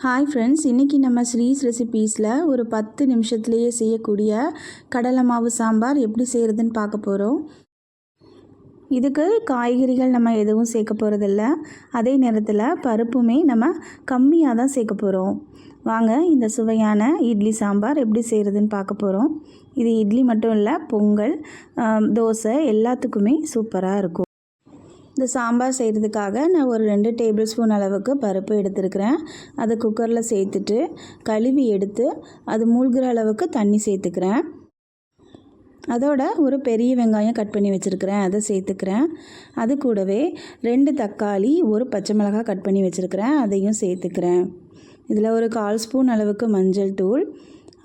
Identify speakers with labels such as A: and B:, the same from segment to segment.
A: Hi friends இன்றைக்கி நம்ம ஸ்ரீஸ் ரெசிபீஸில் ஒரு பத்து நிமிஷத்துலேயே செய்யக்கூடிய கடலை மாவு சாம்பார் எப்படி செய்கிறதுன்னு பார்க்க போகிறோம் இதுக்கு காய்கறிகள் நம்ம எதுவும் சேர்க்க போகிறதில்ல அதே நேரத்தில் பருப்புமே நம்ம கம்மியாக தான் சேர்க்க போகிறோம் வாங்க இந்த சுவையான இட்லி சாம்பார் எப்படி செய்கிறதுன்னு பார்க்க போகிறோம் இது இட்லி மட்டும் இல்லை பொங்கல் தோசை எல்லாத்துக்குமே சூப்பராக இருக்கும். இந்த சாம்பார் செய்கிறதுக்காக நான் ஒரு ரெண்டு டேபிள் ஸ்பூன் அளவுக்கு பருப்பு எடுத்துருக்கிறேன். அதை குக்கரில் சேர்த்துட்டு கழுவி எடுத்து அது மூழ்கிற அளவுக்கு தண்ணி சேர்த்துக்கிறேன். அதோட ஒரு பெரிய வெங்காயம் கட் பண்ணி வச்சுருக்கிறேன். அதை சேர்த்துக்கிறேன். அது கூடவே ரெண்டு தக்காளி ஒரு பச்சை மிளகாய் கட் பண்ணி வச்சுருக்கிறேன். அதையும் சேர்த்துக்கிறேன். இதில் ஒரு கால் ஸ்பூன் அளவுக்கு மஞ்சள் தூள்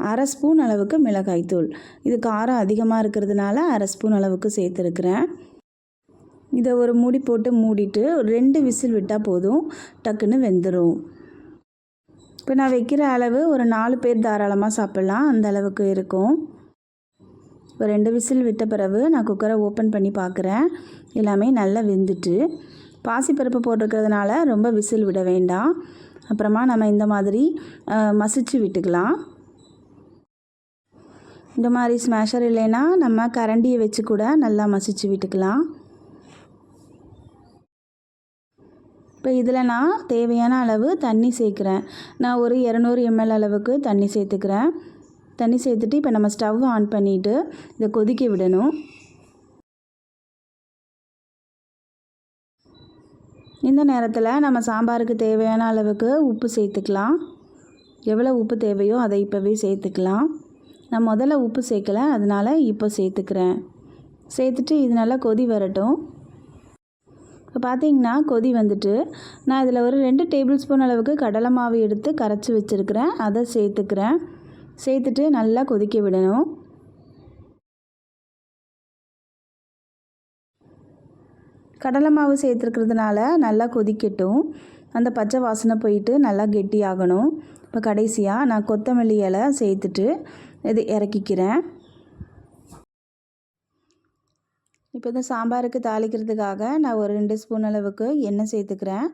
A: அரை ஸ்பூன் அளவுக்கு மிளகாய்த்தூள் இது காரம் அதிகமாக இருக்கிறதுனால அரை ஸ்பூன் அளவுக்கு சேர்த்துருக்கிறேன். இதை ஒரு மூடி போட்டு மூடிட்டு ரெண்டு விசில் விட்டால் போதும் டக்குன்னு வெந்துடும் இப்போ நான் வைக்கிற அளவு ஒரு நாலு பேர் தாராளமாக சாப்பிட்லாம் அந்த அளவுக்கு இருக்கும். இப்போ ரெண்டு விசில் விட்ட பிறகு நான் குக்கரை ஓப்பன் பண்ணி பார்க்குறேன் எல்லாமே நல்லா வெந்துட்டு பாசிப்பருப்பு போட்டிருக்கிறதுனால ரொம்ப விசில் விட வேண்டாம். அப்புறமா நம்ம இந்த மாதிரி மசிச்சு விட்டுக்கலாம். இந்த மாதிரி ஸ்மேஷர் இல்லைன்னா நம்ம கரண்டியை வச்சு கூட நல்லா மசிச்சு விட்டுக்கலாம். இப்போ இதில் நான் தேவையான அளவு தண்ணி சேர்க்குறேன். நான் ஒரு இரநூறு எம்எல் அளவுக்கு தண்ணி சேர்த்துக்கிறேன். தண்ணி சேர்த்துட்டு இப்போ நம்ம ஸ்டவ் ஆன் பண்ணிவிட்டு இதை கொதிக்க விடணும். இந்த நேரத்தில் நம்ம சாம்பாருக்கு தேவையான அளவுக்கு உப்பு சேர்த்துக்கலாம். எவ்வளோ உப்பு தேவையோ அதை இப்போவே சேர்த்துக்கலாம். நான் முதல்ல உப்பு சேர்க்கலை அதனால் இப்போ சேர்த்துக்கிறேன். சேர்த்துட்டு இது நல்லா கொதி வரட்டும். இப்போ பார்த்தீங்கன்னா கொதி வந்துட்டு நான் இதில் ஒரு ரெண்டு டேபிள் ஸ்பூன் அளவுக்கு கடலை மாவு எடுத்து கரைச்சி வச்சுருக்கிறேன். அதை சேர்த்துக்கிறேன். சேர்த்துட்டு நல்லா கொதிக்க விடணும். கடலை மாவு சேர்த்துருக்கிறதுனால நல்லா கொதிக்கட்டும். அந்த பச்சை வாசனை போயிட்டு நல்லா கெட்டியாகணும். இப்போ கடைசியாக நான் கொத்தமல்லி இலை சேர்த்துட்டு இது இறக்கிக்கிறேன். இப்போ இந்த சாம்பாருக்கு தாளிக்கிறதுக்காக நான் ஒரு ரெண்டு ஸ்பூன் அளவுக்கு எண்ணெய் சேர்த்துக்கிறேன்.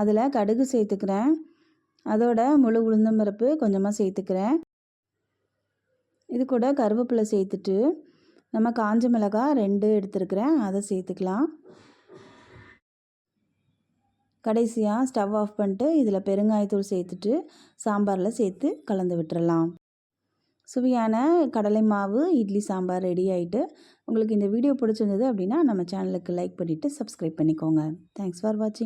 A: அதில் கடுகு சேர்த்துக்கிறேன். அதோட முழு உளுந்தம்பருப்பு கொஞ்சமாக சேர்த்துக்கிறேன். இது கூட கருவேப்பிலை சேர்த்துட்டு நம்ம காஞ்ச மிளகாய் ரெண்டு எடுத்துருக்கிறேன். அதை சேர்த்துக்கலாம். கடைசியாக ஸ்டவ் ஆஃப் பண்ணிட்டு இதில் பெருங்காயத்தூள் சேர்த்துட்டு சாம்பாரில் சேர்த்து கலந்து விட்டுறலாம். சுவையான கடலை மாவு இட்லி சாம்பார் ரெடி ஆகிட்டு உங்களுக்கு இந்த வீடியோ பிடிச்சிருந்தது அப்படின்னா நம்ம சேனலுக்கு லைக் பண்ணிவிட்டு சப்ஸ்கிரைப் பண்ணிக்கோங்க. தேங்க்ஸ் ஃபார் வாட்சிங்